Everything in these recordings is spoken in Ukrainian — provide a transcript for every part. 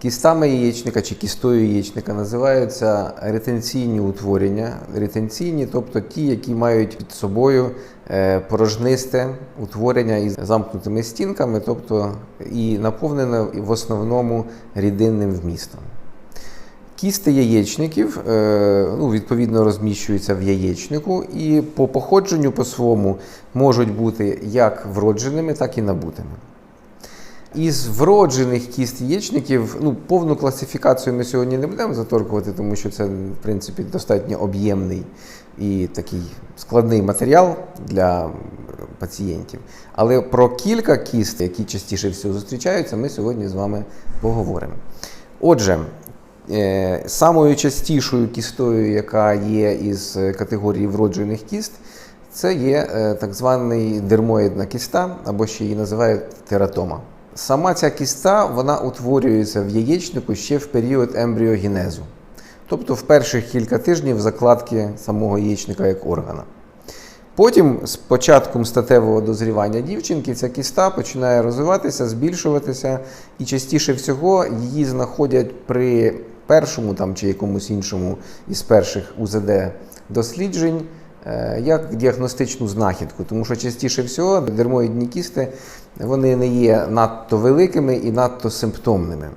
Кістами яєчника чи кістою яєчника називаються ретенційні утворення. Ретенційні, тобто ті, які мають під собою е, порожнисте утворення із замкнутими стінками, тобто і наповнене в основному рідинним вмістом. Кісти яєчників е, ну, відповідно розміщуються в яєчнику і по походженню по своєму можуть бути як вродженими, так і набутими. Із вроджених кіст яєчників, ну, повну класифікацію ми сьогодні не будемо заторкувати, тому що це, в принципі, достатньо об'ємний і такий складний матеріал для пацієнтів. Але про кілька кіст, які частіше всього зустрічаються, ми сьогодні з вами поговоримо. Отже, е, самою частішою кістою, яка є із категорії вроджених кіст, це є е, так званий дермоїдна кіста, або ще її називають тератома. Сама ця кіста вона утворюється в яєчнику ще в період ембріогенезу, тобто в перших кілька тижнів закладки самого яєчника як органа. Потім, з початком статевого дозрівання дівчинки, ця кіста починає розвиватися, збільшуватися, і частіше всього її знаходять при першому там, чи якомусь іншому із перших УЗД досліджень як діагностичну знахідку, тому що частіше всього дермоїдні кісти вони не є надто великими і надто симптомними.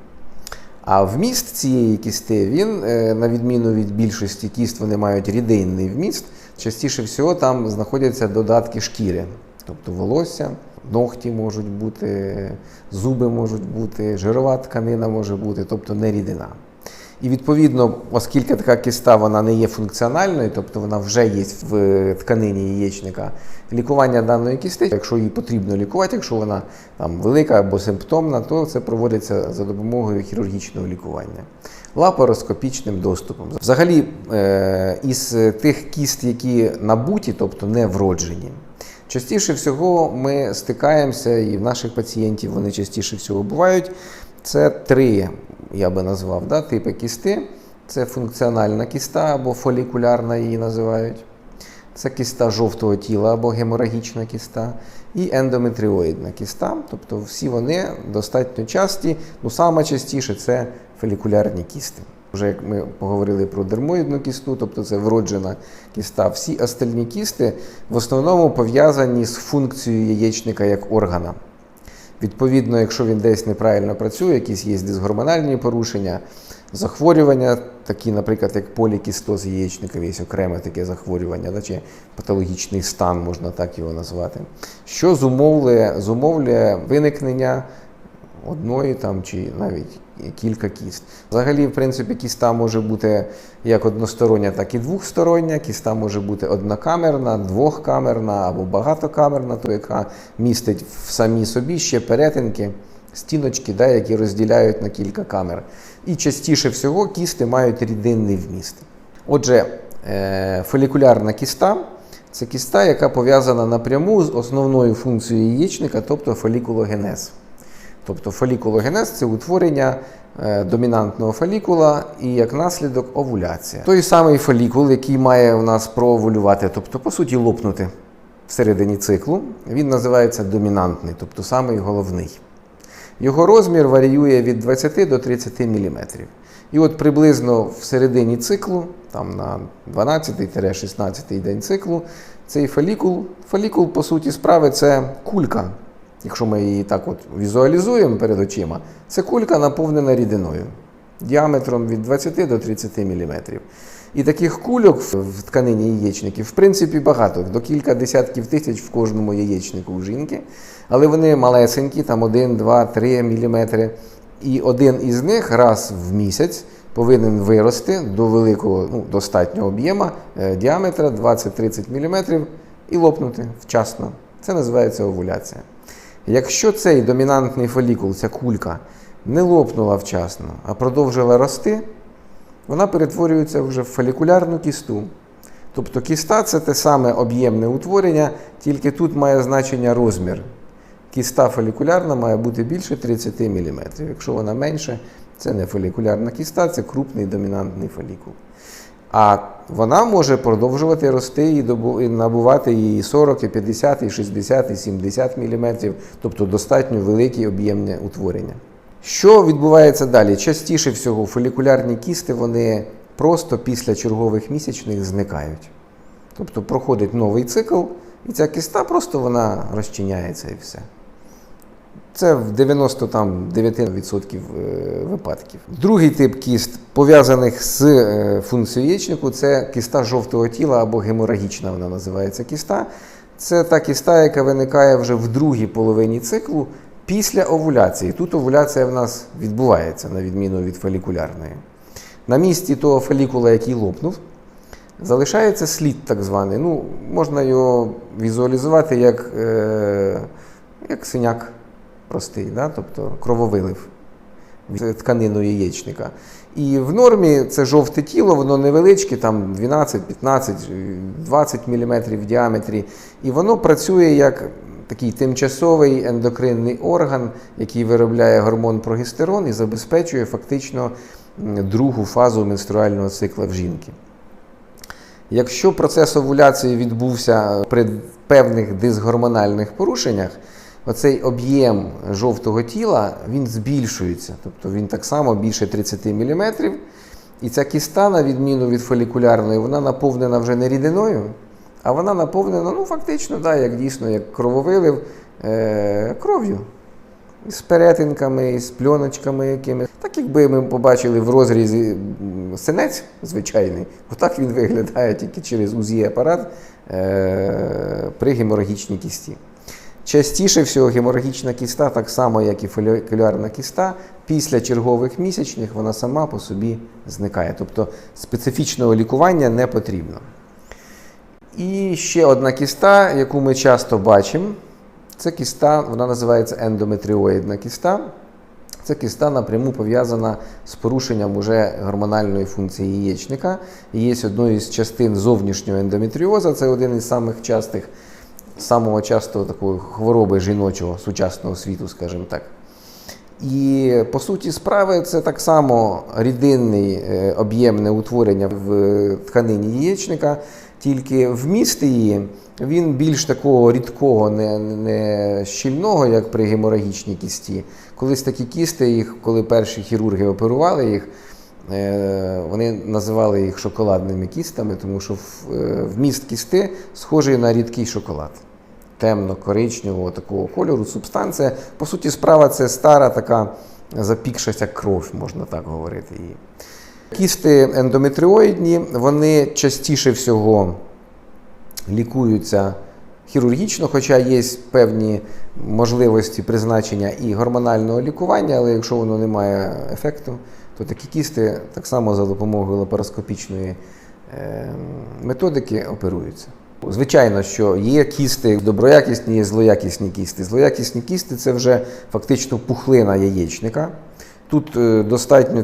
А вміст цієї кісти, він, е, на відміну від більшості кіст, вони мають рідинний вміст. Частіше всього там знаходяться додатки шкіри, тобто волосся, ногті можуть бути, зуби можуть бути, жирова тканина може бути, тобто не рідина. І відповідно, оскільки така кіста вона не є функціональною, тобто вона вже є в тканині яєчника, лікування даної кісти, якщо її потрібно лікувати, якщо вона там велика або симптомна, то це проводиться за допомогою хірургічного лікування. Лапароскопічним доступом. Взагалі, е, із тих кіст, які набуті, тобто не вроджені, частіше всього ми стикаємося, і в наших пацієнтів вони частіше всього бувають. Це три, я би назвав, да, типи кісти. Це функціональна кіста або фолікулярна її називають. Це кіста жовтого тіла або геморагічна кіста, і ендометріоїдна кіста. Тобто всі вони достатньо часті, ну саме частіше це фолікулярні кісти. Вже як ми поговорили про дермоїдну кісту, тобто це вроджена кіста. Всі остальні кісти в основному пов'язані з функцією яєчника як органа. Відповідно, якщо він десь неправильно працює, якісь є дисгормональні порушення, захворювання, такі, наприклад, як полікістоз яєчника, є окреме таке захворювання, да, чи патологічний стан, можна так його назвати, що зумовлює, зумовлює виникнення одної там чи навіть кілька кіст. Взагалі, в принципі, кіста може бути як одностороння, так і двохстороння. Кіста може бути однокамерна, двохкамерна або багатокамерна, то яка містить в самій собі ще перетинки, стіночки, да, які розділяють на кілька камер. І частіше всього кісти мають рідинний вміст. Отже, е, фолікулярна кіста. Це кіста, яка пов'язана напряму з основною функцією яєчника, тобто фолікулогенез. Тобто фолікулогенез це утворення е, домінантного фолікула і як наслідок овуляція. Той самий фолікул, який має у нас проовулювати, тобто, по суті, лопнути всередині циклу, він називається домінантний, тобто самий головний. Його розмір варіює від 20 до 30 мм. І от приблизно в середині циклу, там на 12-16 день циклу, цей фолікул, фолікул, по суті, справи, це кулька. Якщо ми її так от візуалізуємо перед очима, це кулька наповнена рідиною діаметром від 20 до 30 мм. І таких кульок в тканині яєчників, в принципі, багато, до кілька десятків тисяч в кожному яєчнику у жінки. Але вони малесенькі, там 1, 2, 3 мм. І один із них раз в місяць повинен вирости до великого, ну, достатнього об'єма е, діаметра 20-30 мм і лопнути вчасно. Це називається овуляція. Якщо цей домінантний фолікул, ця кулька, не лопнула вчасно, а продовжила рости, вона перетворюється вже в фолікулярну кісту. Тобто кіста це те саме об'ємне утворення, тільки тут має значення розмір. Кіста фолікулярна має бути більше 30 мм. Якщо вона менше, це не фолікулярна кіста, це крупний домінантний фолікул. А вона може продовжувати рости і набувати її 40, і 50, і 60, і 70 мм, тобто достатньо великі об'ємне утворення. Що відбувається далі? Частіше всього фолікулярні кісти вони просто після чергових місячних зникають. Тобто проходить новий цикл, і ця кіста просто вона розчиняється і все. Це в 99% е, випадків. Другий тип кіст, пов'язаних з е, функцією яєчнику, це кіста жовтого тіла або геморагічна, вона називається кіста. Це та кіста, яка виникає вже в другій половині циклу після овуляції. Тут овуляція в нас відбувається, на відміну від фолікулярної. На місці того фолікула, який лопнув, залишається слід так званий. Ну, Можна його візуалізувати як, е, як синяк простий, да? тобто крововилив від тканину яєчника. І в нормі це жовте тіло, воно невеличке, там 12, 15, 20 мм в діаметрі. І воно працює як такий тимчасовий ендокринний орган, який виробляє гормон прогестерон і забезпечує фактично другу фазу менструального цикла в жінки. Якщо процес овуляції відбувся при певних дисгормональних порушеннях, оцей об'єм жовтого тіла він збільшується, тобто він так само більше 30 мм. І ця кіста, на відміну від фолікулярної, вона наповнена вже не рідиною, а вона наповнена, ну фактично, да, як дійсно, як крововилив е- кров'ю. З перетинками, з пльоночками якими. Так якби ми побачили в розрізі синець звичайний, отак він виглядає тільки через УЗІ-апарат е- при геморагічній кісті. Частіше всього геморагічна кіста, так само як і фолікулярна кіста, після чергових місячних вона сама по собі зникає. Тобто специфічного лікування не потрібно. І ще одна кіста, яку ми часто бачимо, це кіста, вона називається ендометріоїдна кіста. Це кіста напряму пов'язана з порушенням уже гормональної функції яєчника. Є одною з частин зовнішнього ендометріоза, це один із самих частих, самого частого такої хвороби жіночого сучасного світу, скажімо так. І по суті справи це так само рідинне е, об'ємне утворення в тканині яєчника, тільки вміст її він більш такого рідкого, не, не щільного, як при геморагічній кісті. Колись такі кісти, їх, коли перші хірурги оперували їх, е, вони називали їх шоколадними кістами, тому що е, вміст кісти схожий на рідкий шоколад темно-коричневого такого кольору, субстанція. По суті, справа це стара така запікшася кров, можна так говорити її. Кісти ендометріоїдні, вони частіше всього лікуються хірургічно, хоча є певні можливості призначення і гормонального лікування, але якщо воно не має ефекту, то такі кісти так само за допомогою лапароскопічної е, методики оперуються. Звичайно, що є кісти доброякісні, є злоякісні кісти. Злоякісні кісти це вже фактично пухлина яєчника. Тут е, достатньо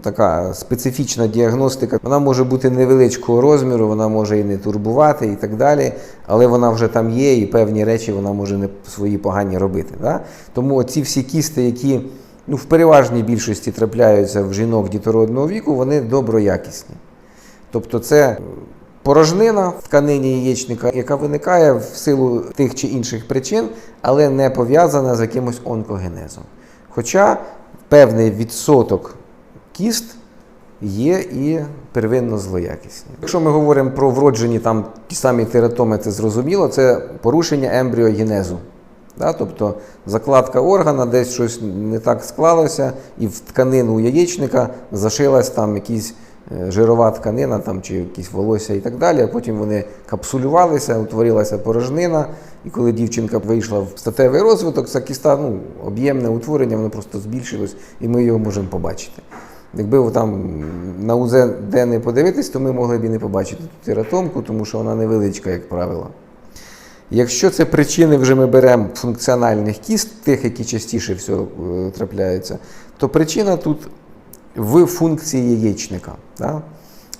така специфічна діагностика. Вона може бути невеличкого розміру, вона може і не турбувати, і так далі, але вона вже там є, і певні речі вона може не свої погані робити. Да? Тому ці всі кісти, які ну, в переважній більшості трапляються в жінок дітородного віку, вони доброякісні. Тобто це порожнина в тканині яєчника, яка виникає в силу тих чи інших причин, але не пов'язана з якимось онкогенезом. Хоча певний відсоток кіст є і первинно злоякісні. Якщо ми говоримо про вроджені там ті самі тератоми, це зрозуміло, це порушення ембріогенезу. Да? Тобто закладка органа, десь щось не так склалося, і в тканину яєчника зашилась там якісь жирова тканина там, чи якісь волосся і так далі, а потім вони капсулювалися, утворилася порожнина, і коли дівчинка вийшла в статевий розвиток, ця кіста, ну, об'ємне утворення, воно просто збільшилось, і ми його можемо побачити. Якби там на УЗ де не подивитись, то ми могли б і не побачити ту тератомку, тому що вона невеличка, як правило. Якщо це причини вже ми беремо функціональних кіст, тих, які частіше всього е, трапляються, то причина тут в функції яєчника. Да?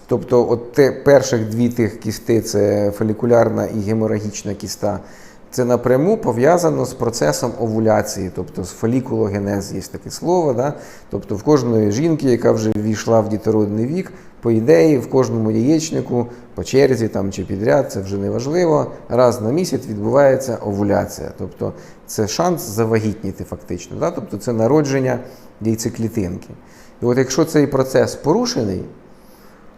Тобто, от те, перших дві тих кісти це фолікулярна і геморагічна кіста. Це напряму пов'язано з процесом овуляції, тобто з фолікулогенез, є таке слово. Да? Тобто в кожної жінки, яка вже ввійшла в дітородний вік, по ідеї, в кожному яєчнику по черзі там, чи підряд, це вже не важливо. Раз на місяць відбувається овуляція. Тобто це шанс завагітніти фактично. Да? Тобто це народження яйцеклітинки. І от якщо цей процес порушений,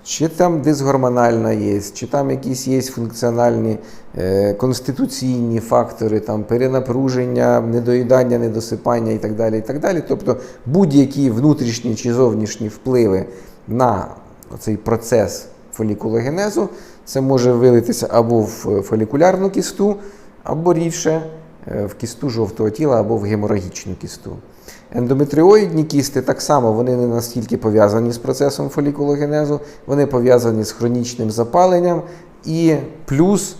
чи там дисгормональна є, чи там якісь є функціональні е, конституційні фактори, там перенапруження, недоїдання, недосипання і так далі. і так далі. Тобто будь-які внутрішні чи зовнішні впливи на цей процес фолікулогенезу, це може вилитися або в фолікулярну кісту, або рідше е, в кісту жовтого тіла, або в геморагічну кісту. Ендометріоїдні кісти так само вони не настільки пов'язані з процесом фолікулогенезу, вони пов'язані з хронічним запаленням і плюс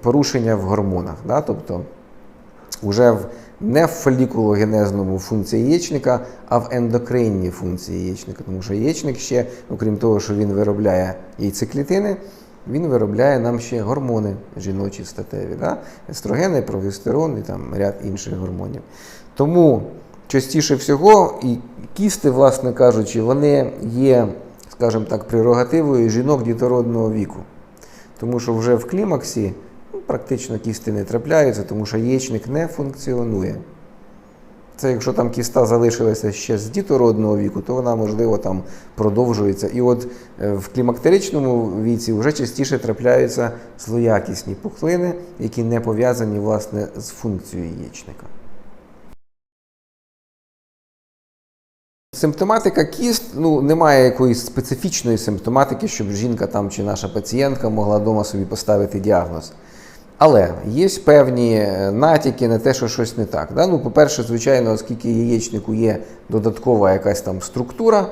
порушення в гормонах. Да? Тобто вже в, не в фолікулогенезному функції яєчника, а в ендокринній функції яєчника. Тому що яєчник ще, окрім того, що він виробляє яйцеклітини, він виробляє нам ще гормони жіночі статеві, да? естрогени, прогестерон і там ряд інших гормонів. Тому частіше всього і кісти, власне кажучи, вони є, скажімо так, прерогативою жінок дітородного віку. Тому що вже в клімаксі ну, практично кісти не трапляються, тому що яєчник не функціонує. Це якщо там кіста залишилася ще з дітородного віку, то вона, можливо, там продовжується. І от е, в клімактеричному віці вже частіше трапляються злоякісні пухлини, які не пов'язані власне з функцією яєчника. Симптоматика кіст ну немає якоїсь специфічної симптоматики, щоб жінка там чи наша пацієнтка могла вдома собі поставити діагноз. Але є певні е, натяки на те, що щось не так. Да? Ну, по-перше, звичайно, оскільки яєчнику є додаткова якась там структура,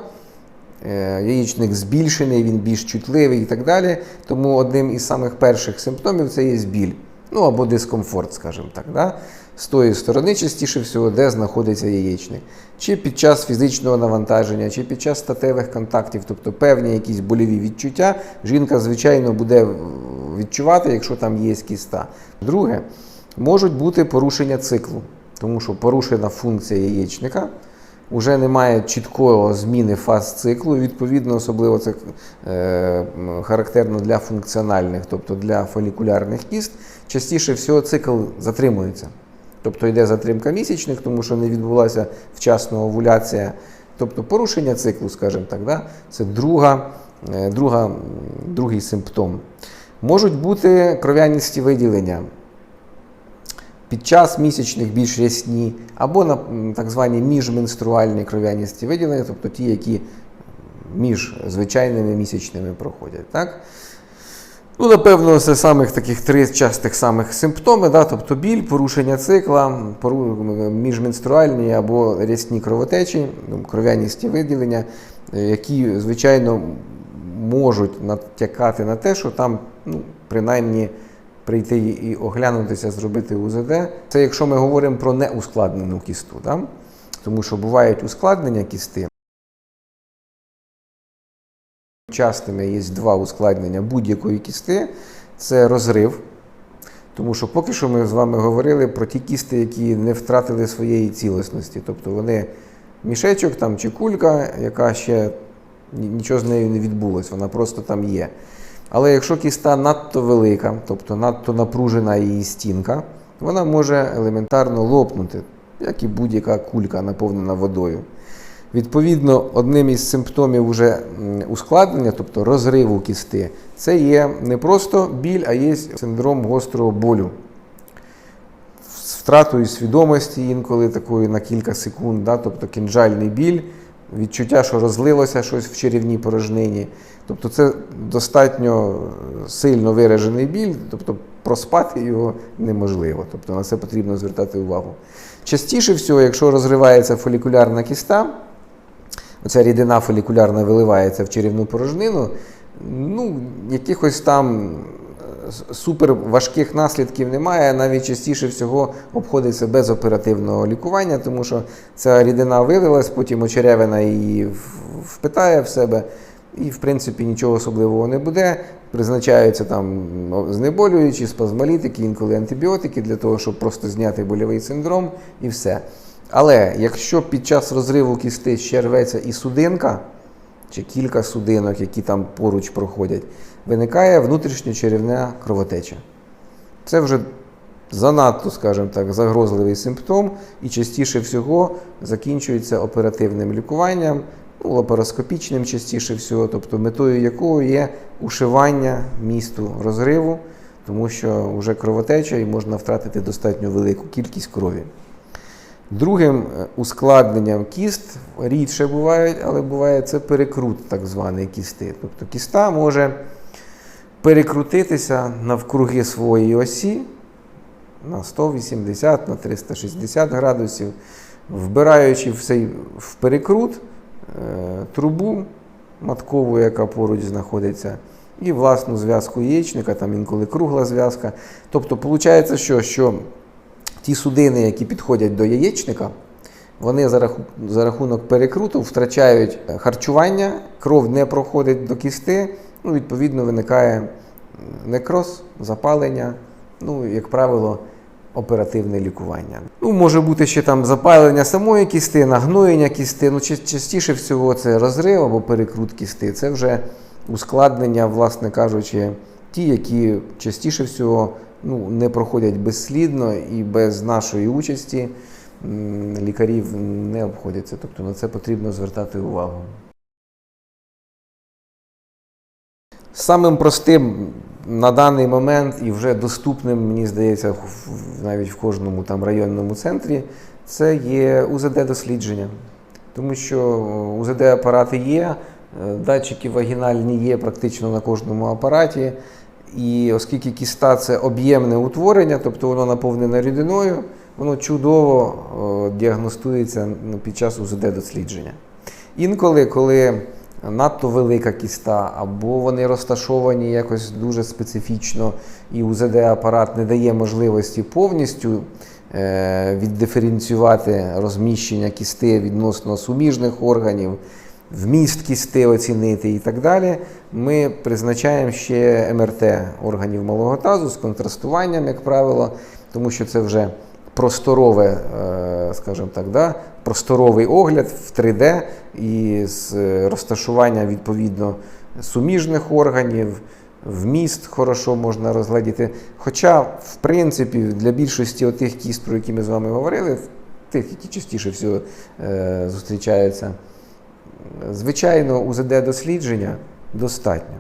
е, яєчник збільшений, він більш чутливий і так далі. Тому одним із самих перших симптомів це є біль. Ну або дискомфорт, скажімо так. Да? З тої сторони, частіше всього, де знаходиться яєчник. Чи під час фізичного навантаження, чи під час статевих контактів, тобто певні якісь боліві відчуття, жінка, звичайно, буде відчувати, якщо там є кіста. Друге, можуть бути порушення циклу, тому що порушена функція яєчника. Уже немає чіткого зміни фаз циклу. Відповідно, особливо це е, характерно для функціональних, тобто для фолікулярних кіст. Частіше всього цикл затримується. Тобто йде затримка місячних, тому що не відбулася вчасна овуляція. Тобто порушення циклу, скажімо так, да? це друга, е, друга, другий симптом. Можуть бути кров'яністі виділення під час місячних більш рясні, або на так звані міжменструальні кров'яністі виділення, тобто ті, які між звичайними місячними проходять. Так? Ну, напевно, це самих таких три частих самих симптоми, да? тобто біль, порушення цикла, пору... міжменструальні або рясні кровотечі, ну, кров'яністі виділення, е, які, звичайно, можуть натякати на те, що там, ну, принаймні, прийти і оглянутися, зробити УЗД. Це якщо ми говоримо про неускладнену кісту, да? тому що бувають ускладнення кісти. Частими є два ускладнення будь-якої кісти це розрив. Тому що поки що ми з вами говорили про ті кісти, які не втратили своєї цілісності. Тобто вони мішечок там, чи кулька, яка ще нічого з нею не відбулося, вона просто там є. Але якщо кіста надто велика, тобто надто напружена її стінка, вона може елементарно лопнути, як і будь-яка кулька, наповнена водою. Відповідно, одним із симптомів уже ускладнення, тобто розриву кісти, це є не просто біль, а є синдром гострого болю. З втратою свідомості інколи такою на кілька секунд, да, тобто кінжальний біль, відчуття, що розлилося щось в черівній порожнині. Тобто це достатньо е, сильно виражений біль, тобто проспати його неможливо. Тобто на це потрібно звертати увагу. Частіше всього, якщо розривається фолікулярна кіста, оця рідина фолікулярна виливається в черівну порожнину, ну, якихось там е, супер важких наслідків немає, навіть частіше всього обходиться без оперативного лікування, тому що ця рідина вилилась, потім очеревина її впитає в себе. І, в принципі, нічого особливого не буде. Призначаються там знеболюючі, спазмолітики, інколи антибіотики для того, щоб просто зняти больовий синдром і все. Але якщо під час розриву кісти ще рветься і судинка, чи кілька судинок, які там поруч проходять, виникає внутрішньочеревна кровотеча. Це вже занадто, скажімо так, загрозливий симптом і частіше всього закінчується оперативним лікуванням, ну, лапароскопічним частіше всього, тобто метою якого є ушивання місту розриву, тому що вже кровотеча і можна втратити достатньо велику кількість крові. Другим е, ускладненням кіст рідше бувають, але буває це перекрут так званий кісти. Тобто кіста може перекрутитися навкруги своєї осі на 180, на 360 градусів, вбираючи в цей в перекрут е, трубу маткову, яка поруч знаходиться, і власну зв'язку яєчника, там інколи кругла зв'язка. Тобто, виходить, що, що ті судини, які підходять до яєчника, вони за, раху, за рахунок перекруту втрачають харчування, кров не проходить до кісти, ну, відповідно, виникає некроз, запалення, ну, як правило, оперативне лікування. Ну, може бути ще там запалення самої кісти, нагноєння кісти. Ну, частіше всього це розрив або перекрут кісти. Це вже ускладнення, власне кажучи, ті, які частіше всього ну, не проходять безслідно і без нашої участі лікарів не обходяться. Тобто на це потрібно звертати увагу. Самим простим на даний момент і вже доступним, мені здається, навіть в кожному там районному центрі, це є УЗД-дослідження. Тому що УЗД-апарати є, е, датчики вагінальні є практично на кожному апараті. І оскільки кіста це об'ємне утворення, тобто воно наповнене рідиною, воно чудово е, діагностується ну, під час УЗД-дослідження. Інколи, коли надто велика кіста, або вони розташовані якось дуже специфічно, і УЗД-апарат не дає можливості повністю е, віддиференціювати розміщення кісти відносно суміжних органів, вміст кісти оцінити і так далі, ми призначаємо ще МРТ органів малого тазу з контрастуванням, як правило, тому що це вже просторове, е, скажімо так, да, просторовий огляд в 3D і з розташування відповідно суміжних органів, вміст хорошо можна розглядіти. Хоча, в принципі, для більшості тих кіст, про які ми з вами говорили, тих, які частіше всього е, зустрічаються, звичайно, УЗД-дослідження достатньо.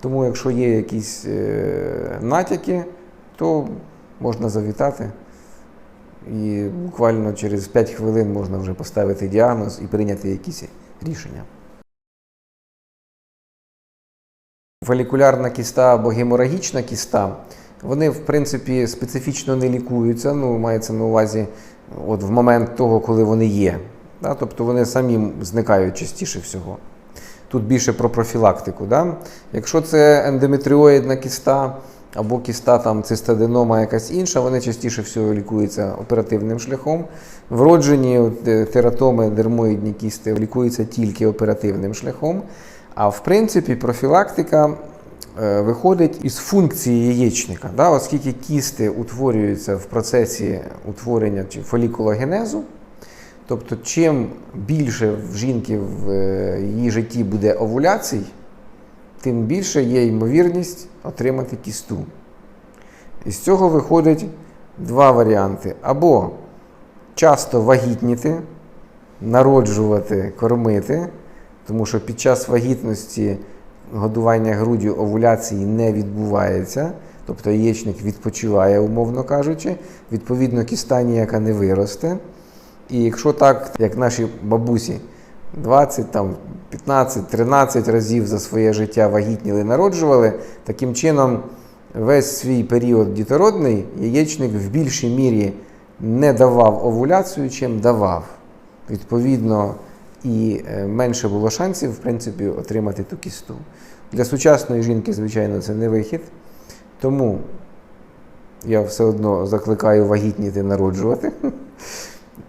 Тому, якщо є якісь е, натяки, то можна завітати. І буквально через 5 хвилин можна вже поставити діагноз і прийняти якісь рішення. Фолікулярна кіста або геморагічна кіста, вони, в принципі, специфічно не лікуються. Ну, мається на увазі от в момент того, коли вони є. Да? Тобто вони самі зникають частіше всього. Тут більше про профілактику. Да? Якщо це ендометріоїдна кіста або кіста там цистаденома якась інша, вони частіше всього лікуються оперативним шляхом. Вроджені е, тератоми, дермоїдні кісти лікуються тільки оперативним шляхом. А в принципі, профілактика е, виходить із функції яєчника, да? оскільки кісти утворюються в процесі утворення чи фолікулогенезу. Тобто, чим більше в жінки в е, її житті буде овуляцій, тим більше є ймовірність отримати кісту. Із цього виходить два варіанти: або часто вагітніти, народжувати, кормити, тому що під час вагітності годування груддю овуляції не відбувається, тобто яєчник відпочиває, умовно кажучи, відповідно, кіста ніяка не виросте. І якщо так, як наші бабусі, 20, там, 15, 13 разів за своє життя вагітніли, народжували, таким чином весь свій період дітородний яєчник в більшій мірі не давав овуляцію, чим давав. Відповідно, і е, менше було шансів, в принципі, отримати ту кісту. Для сучасної жінки, звичайно, це не вихід. Тому я все одно закликаю вагітніти народжувати.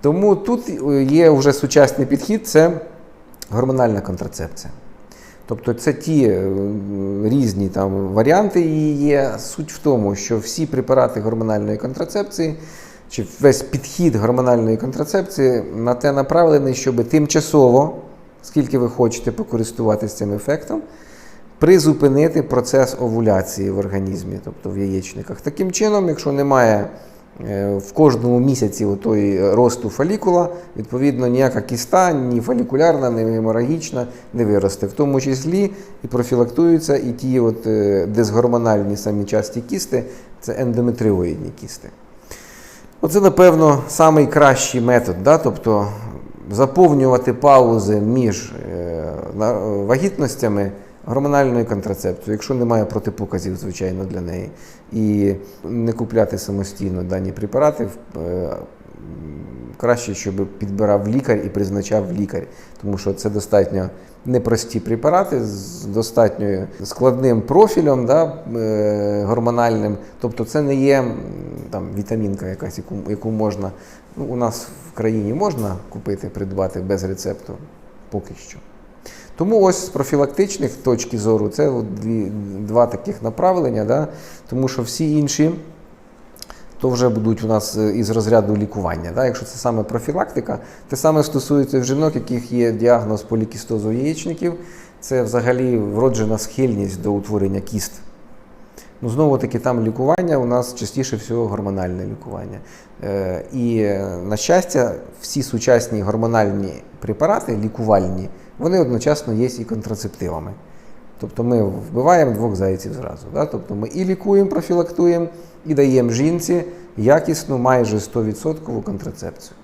Тому тут є вже сучасний підхід це гормональна контрацепція. Тобто це ті е, різні там варіанти її є. Суть в тому, що всі препарати гормональної контрацепції, чи весь підхід гормональної контрацепції на те направлений, щоб тимчасово, скільки ви хочете покористуватися цим ефектом, призупинити процес овуляції в організмі, тобто в яєчниках. Таким чином, якщо немає е, в кожному місяці отої росту фолікула, відповідно, ніяка кіста, ні фолікулярна, ні геморагічна не виросте. В тому числі і профілактуються і ті от, е, дисгормональні самі часті кісти, це ендометріоїдні кісти. Оце, напевно, найкращий метод, да? тобто заповнювати паузи між е, вагітностями гормональною контрацепцією, якщо немає протипоказів, звичайно, для неї, і не купляти самостійно дані препарати. е, Краще, щоб підбирав лікар і призначав лікар, тому що це достатньо непрості препарати з достатньо складним профілем да, е, гормональним. Тобто це не є там, вітамінка якась, яку, яку можна. Ну, у нас в країні можна купити, придбати без рецепту поки що. Тому ось з профілактичних точки зору це дві, два таких направлення, да, тому що всі інші то вже будуть у нас е, із розряду лікування. Да? Якщо це саме профілактика, те саме стосується жінок, яких є діагноз полікістозу яєчників, це взагалі вроджена схильність до утворення кіст. Ну, знову таки, там лікування у нас частіше всього гормональне лікування. Е, і, на щастя, всі сучасні гормональні препарати, лікувальні, вони одночасно є і контрацептивами. Тобто ми вбиваємо двох зайців зразу. Да? Тобто ми і лікуємо, профілактуємо, і даємо жінці якісну майже 100% контрацепцію.